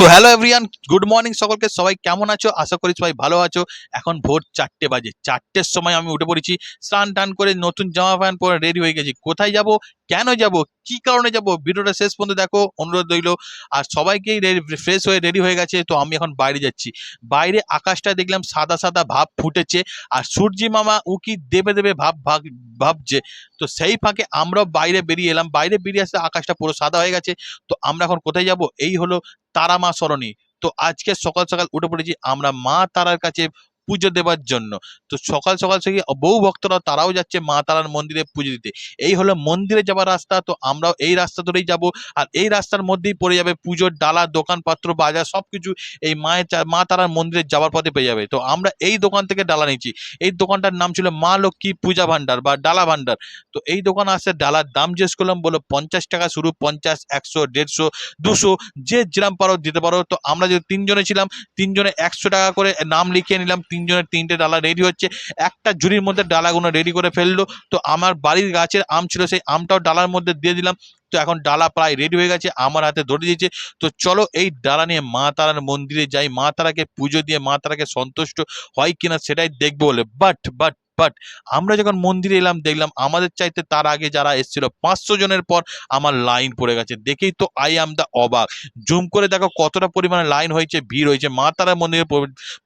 তো hello everyone good morning সকলকে, সবাই কেমন আছো? আশা করি সবাই ভালো আছো। এখন ভোর চারটে বাজে। চারটের সময় আমি উঠে পড়েছি, স্নান টান করে নতুন জামা প্যান্ট পরে রেডি হয়ে গেছি। কোথায় যাব? কেন যাব? কি কারণে যাব? ভিডিওটা শেষ পর্যন্ত দেখো, অনুরোধ রইল। আর সবাইকেই ফ্রেশ হয়ে রেডি হয়ে গেছে, তো আমি এখন বাইরে যাচ্ছি। বাইরে আকাশটা দেখলাম সাদা সাদা ভাব ফুটেছে, আর সূর্যি মামা উকি দেবে দেবে ভাব ভাগ ভাবছে। তো সেই ফাঁকে আমরা বাইরে বেরিয়ে এলাম। বাইরে বেরিয়ে আসতে আকাশটা পুরো সাদা হয়ে গেছে। তো আমরা এখন কোথায় যাব? এই হলো তারা মা সরণি। তো আজকে সকাল সকাল উঠে পড়েছি। আমরা মা তারার কাছে পুজো দেওয়ার জন্য। তো সকাল সকাল থেকে বহু ভক্তরা তারাও যাচ্ছে মা তারার মন্দিরে পুজো দিতে। এই হলো মন্দিরে যাওয়ার রাস্তা। তো আমরাও এই রাস্তা ধরেই যাব। আর এই রাস্তার মধ্যেই পড়ে যাবে পুজোর ডালা, দোকানপত্র, বাজার সব কিছু এই মায়ের মা তারার মন্দিরে যাওয়ার পথে পেয়ে যাবে। তো আমরা এই দোকান থেকে ডালা নিয়েছি। এই দোকানটার নাম ছিল মা লক্ষ্মী পূজা ভান্ডার বা ডালা ভান্ডার তো এই দোকান আসছে ডালার দাম জিজ্ঞেস করলাম বলো পঞ্চাশ টাকা শুরু, পঞ্চাশ, একশো, দেড়শো, দুশো, যে যেরাম পারো দিতে পারো। তো আমরা যে তিনজনে ছিলাম, তিনজনে একশো টাকা করে নাম লিখিয়ে নিলাম তিনজনের তিনটে ডালা রেডি হচ্ছে। একটা ঝুড়ির মধ্যে ডালাগুলো রেডি করে ফেলল। তো আমার বাড়ির গাছের আম ছিল, সেই আমটাও ডালার মধ্যে দিয়ে দিলাম। তো এখন ডালা প্রায় রেডি হয়ে গেছে, আমার হাতে ধরে দিয়েছে। তো চলো এই ডালা নিয়ে মা তারার মন্দিরে যাই। মা তারাকে পুজো দিয়ে মা তারাকে সন্তুষ্ট হয় কিনা সেটাই দেখব বলে। বাট বাট বাট আমরা যখন মন্দিরে এলাম, দেখলাম আমাদের চাইতে তার আগে যারা এসেছিল, পাঁচশো জনের পর আমার লাইন পড়ে গেছে। দেখেই তো আই আম দা অবাক। জুম করে দেখো কতটা পরিমাণে লাইন হয়েছে, ভিড় হয়েছে। মা তারা মন্দিরে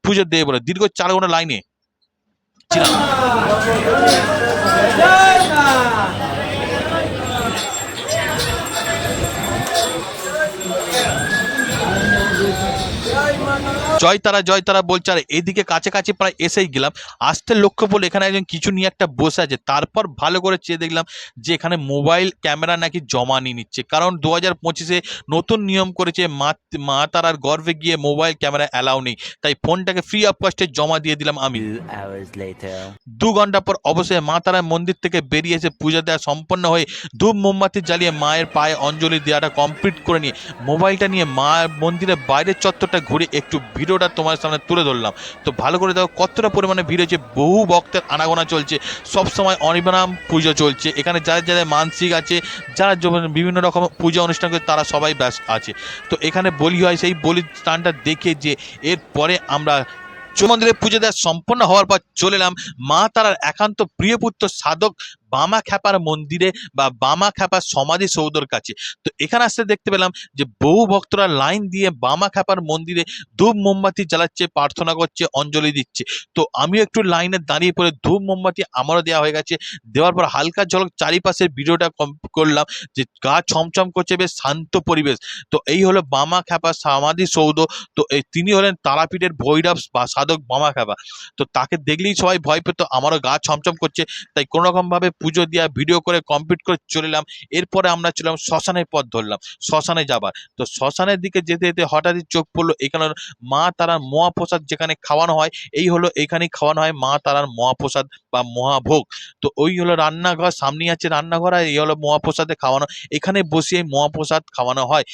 পুজো দেবে বলে। দীর্ঘ চার ঘণ্টা লাইনে। ছিলাম। জয় তারা জয় তারা বলছে আর এদিকে কাছাকাছি প্রায় এসেই গেলাম। আসতে লক্ষ্য পড়ল এখানে একজন কিছু নিয়ে একটা বসে আছে। তারপর ভালো করে চেয়ে দেখলাম যে এখানে মোবাইল ক্যামেরা নাকি জমা নিয়ে নিচ্ছে। কারণ দু হাজার পঁচিশে নতুন নিয়ম করেছে মা মা তারার গর্ভে গিয়ে মোবাইল ক্যামেরা অ্যালাউ নেই। তাই ফোনটাকে ফ্রি অফ কস্টে জমা দিয়ে দিলাম আমি. দু ঘণ্টা পর অবশ্যই মা তারা মন্দির থেকে বেরিয়ে এসে পূজা দেওয়া সম্পন্ন হয়ে ধূপ মোমবাতি জ্বালিয়ে মায়ের পায়ে অঞ্জলি দেওয়াটা কমপ্লিট করে নিয়ে মোবাইলটা নিয়ে মা মন্দিরের বাইরের চত্বরটা ঘুরে একটু ভিডিওটা তোমার সামনে তুলে ধরলাম। তো ভালো করে দেখো কতটা পরিমাণে ভিড় হয়েছে, বহু ভক্তের আনাগোনা চলছে সব সময় অনিবারাম পুজো চলছে। এখানে যারা যারা মানসিক আছে, যারা বিভিন্ন রকম পূজা অনুষ্ঠান করে, তারা সবাই ব্যাস আছে। তো এখানে বলি হয়, সেই বলি স্থানটা দেখে যে এরপরে আমরা চৌ মন্দিরে পুজো দেওয়া সম্পন্ন হওয়ার পর চলে এলাম মা তারার একান্ত প্রিয় পুত্র সাধক বামা খ্যাপার মন্দিরে বা বামা খ্যাপার সমাধি সৌধর কাছে। তো এখানে আসতে দেখতে পেলাম যে বহু ভক্তরা লাইন দিয়ে বামা খ্যাপার মন্দিরে ধূপ মোমবাতি জ্বালাচ্ছে, প্রার্থনা করছে, অঞ্জলি দিচ্ছে। তো আমিও একটু লাইনে দাঁড়িয়ে পড়ে ধূপ মোমবাতি আমারও দেওয়া হয়ে গেছে। দেওয়ার পর হালকা ঝলক চারিপাশের ভিডিওটা করলাম যে গা ছমছম করছে বেশ শান্ত পরিবেশ। তো এই হলো বামা খ্যাপা সমাধি সৌধ। তো এই তিনি হলেন তারাপীঠের ভৈরব বা সাধক বামা খ্যাপা। তো তাকে দেখলেই সবাই ভয় পেত, আমারও গা ছমছম করছে। তাই কোনো রকম ভাবে পুজো দেওয়া ভিডিও করে কমপ্লিট করে চলে এলাম এরপরে আমরা ছিলাম শ্মশানের পথ ধরলাম। শ্মশানে যাবার। তো শ্মশানের দিকে যেতে যেতে হঠাৎই চোখ পড়ল এখানে মা তারার মহাপ্রসাদ যেখানে খাওয়ানো হয়, এই হলো এখানেই খাওয়ানো হয় মা তারার মহাপ্রসাদ বা মহাভোগ। তো ওই হলো রান্নাঘর, সামনেই আছে রান্নাঘর আর এই হলো মহাপ্রসাদে খাওয়ানো। এখানে বসিয়ে মহাপ্রসাদ খাওয়ানো হয়।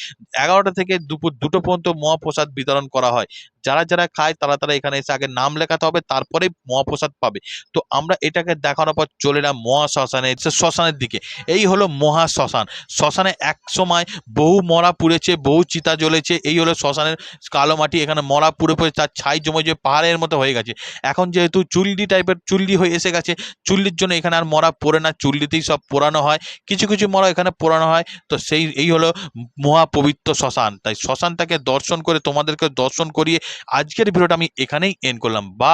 এগারোটা থেকে দুপুর দুটো পর্যন্ত মহাপ্রসাদ বিতরণ করা হয়। যারা যারা খায় তারা তারা এখানে এসে আগে নাম লেখাতে হবে তারপরে মহাপ্রসাদ পাবে। তো আমরা এটাকে দেখানোর পর চলে এলাম মহা শ্মশানে সে শ্মশানের দিকে। এই হলো মহা শ্মশান এক সময় বহু মরা পুড়েছে, বহু চিতা জ্বলেছে। এই হলো শ্মশানের কালো মাটি, এখানে মরা পুড়ে পড়ে তার ছাই জমে যে পাহাড়ের মতো হয়ে গেছে। এখন যেহেতু চুল্লি টাইপের চুল্লি হয়ে এসে গেছে, চুল্লির জন্য এখানে আর মরা পড়ে না, চুল্লিতেই সব পোড়ানো হয়। কিছু কিছু মরা এখানে পোড়ানো হয়। তো সেই, এই হলো মহা পবিত্র শ্মশান। তাই শ্মশানটাকে দর্শন করে তোমাদেরকে দর্শন করিয়ে আজকের ভিডিওটা আমি এখানেই এন্ড করলাম। বা